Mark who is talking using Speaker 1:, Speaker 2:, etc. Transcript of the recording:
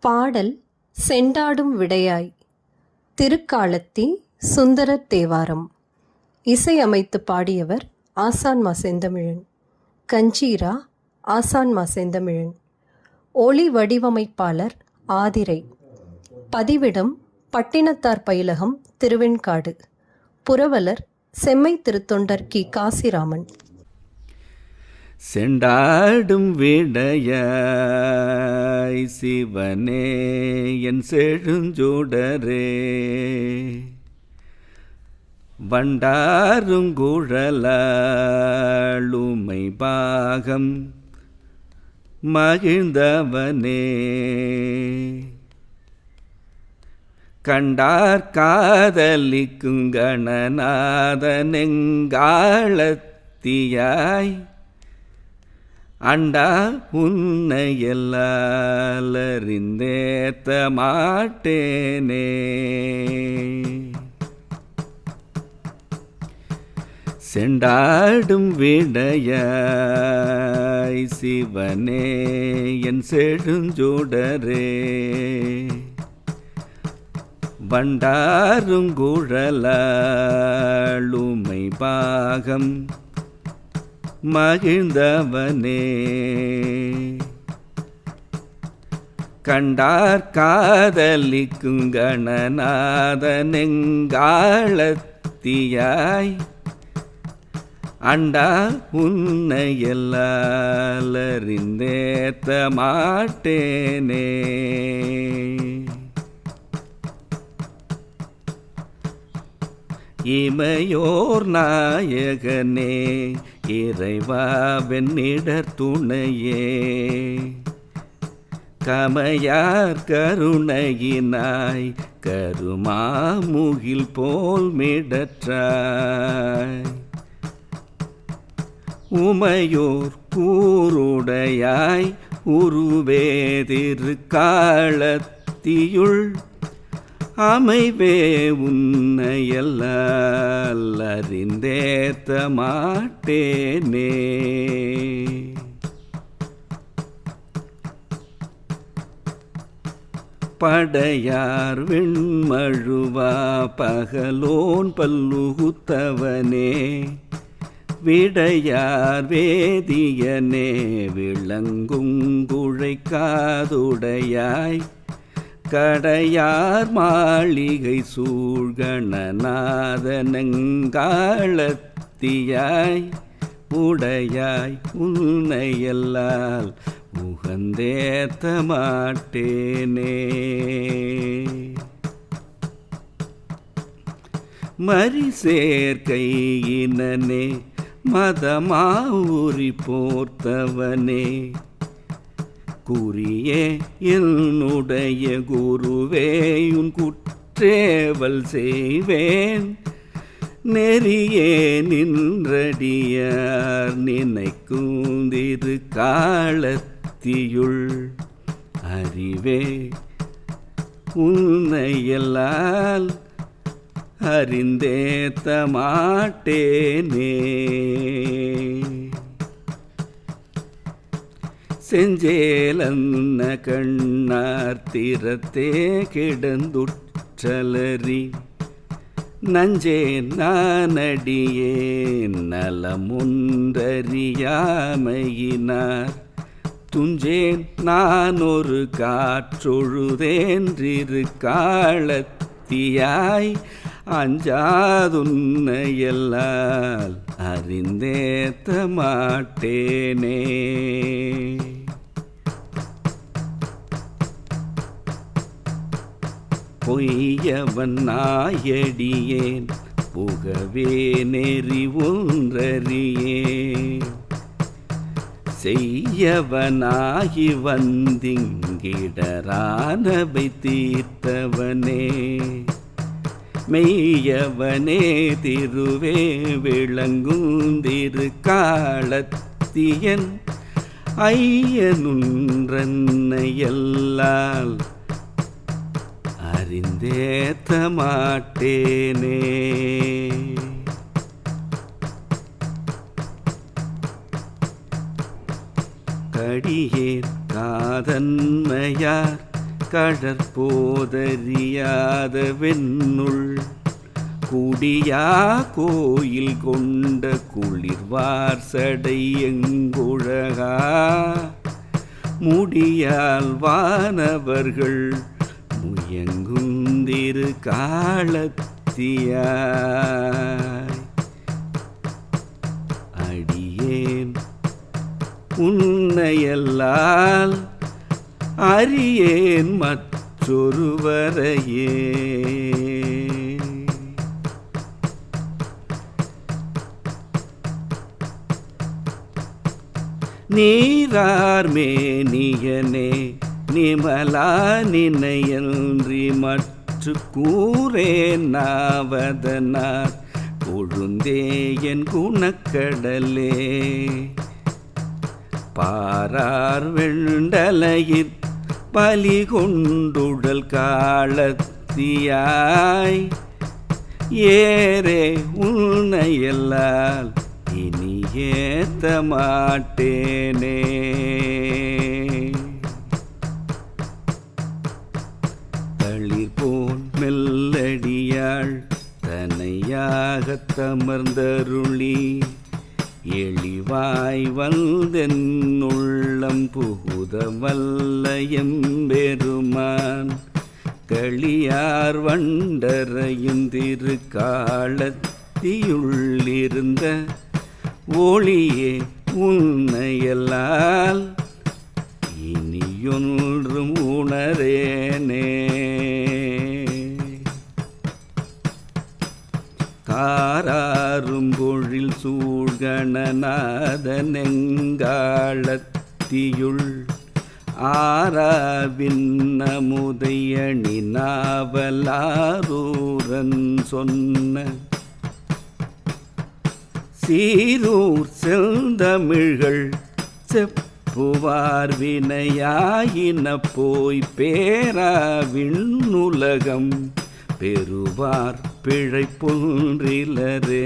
Speaker 1: பாடல் செண்டாடும் விடையாய். திருக்காலத்தி சுந்தரத் தேவாரம். இசையமைத்து பாடியவர் ஆசான் மா செந்தமிழன் கஞ்சீரா ஆசான் மா செந்தமிழன் ஒளி வடிவமைப்பாளர் ஆதிரை. பதிவிடம் பட்டினத்தார் பயிலகம் திருவெண்காடு. புரவலர் செம்மை திருத்தொண்டர் கி. காசிராமன்.
Speaker 2: செண்டாடும் விடையாய் சிவனே என் செழுஞ்சூடரே. வண்டாருங்குழலுமை பாகம் மகிழ்ந்தவனே. கண்டார் காதலிக்கும் கணநாதனெங்காளத்தியாய் அண்டா உன்னை எல்லாலறிந்தேத்த மாட்டேனே. செண்டாடும் விடையாய் சிவனே என் செழுஞ்சுடரே. வண்டாருங்குழலுமை பாகம் மகிழ்ந்தவனே. கண்டார் காதலிக்கும் கணநாதனெங்காளத்தியாய். அண்டா உன்னை எல்லாலறிந்தேத்த மாட்டேனே இமையோர் நாயகனே இறைவா வெண்ணிடர் துணையே. கமையார் கருணையினாய் கருமா முகில் போல் மிடற்றாய். உமையோர் கூருடையாய் உருவேதிரு காலத்தியுள் அமைவே உன்னையல்லால் அறிந்தேத்த மாட்டேனே. படையார் வெண்மழுவா பகலோன் பல்லுகுத்தவனே விடையார் வேதியனே விளங்குங்குழைக்காதுடையாய் கடையார் மாளிகை சூழ்கணநாதனங்காளத்தியாய் உடையாய் உன்னையல்லால் முகந்தேத்த மாட்டேனே. மறி சேர்க்கையினனே மதமாவுரி போர்த்தவனே. குறியே என்னுடைய குருவே உன் குற்றேவல் செய்வேன். நெறியே நின்றடியார் நினைக்குந்திரு காலத்தியுள். அறிவே உன்னையல்லால் அறிந்தேத்த மாட்டேனே. செஞ்சேலன்ன கண்ணார் தீரத்தே கிடந்துற்றலறி. நஞ்சே நானடியே நலமுன்றறியாமையினார். துஞ்சேன் நான் ஒரு காற்றொழுதேன்றிரு காலத்தியாய். அஞ்சாதுன்னையல்லால் அறிந்தேத்த மாட்டேனே. பொய்யவன் நாயடியேன் புகவே நெறி ஒன்றறியே செய்யவனாகி வந்திங்கிடரானவை தீர்த்தவனே மெய்யவனே திருவே விளங்குந்திரு காலத்தியன் ஐயனுன்றன்னையல்லால் அறிந்தேத்த மாட்டேனே. கடியேன் காதன்மையார் கழற்போதறியாத வெண்ணுள் குடியா கோயில் கொண்ட குளிர்வார் சடை எங்குழகா. முடியால் வானவர்கள் எங்குந்திரு காலத்தியாய். அடியேன் உன்னையல்லால் அறியேன் மற்றொருவரையே. நீரார் மேனியனே நிமலா நினையன்றி மற்று கூறேன் நாவதனார் கொழுந்தே என் குணக்கடலே. பாரார் வெண்டலையிற் பலி கொண்டுடல் காலத்தியாய். ஏரே உன்னையல்லால் இனி ஏத்த மாட்டேனே. மெல்லடியாள் தனையாக தமர்ந்தருளி எளிவாய் வந்தென்னுள்ளம் புகுத வல்லயம்பெருமான் களியார் வண்டரையும் திருக்காலத்தியுள்ளிருந்த ஒளியே உன்னையல்லால் இனியொன்றும் உணரே. சூழ்கணநாதனெங்காளத்தியுள் ஆராவின்னமுதையணி நாவலாரூரன் சொன்ன சீரூர் செந்தமிழ்கள் செப்புவார் வினையாயின போய் பேராவிண்ணுலகம் பெறுவார் பிழைப்பொன்றிலரே.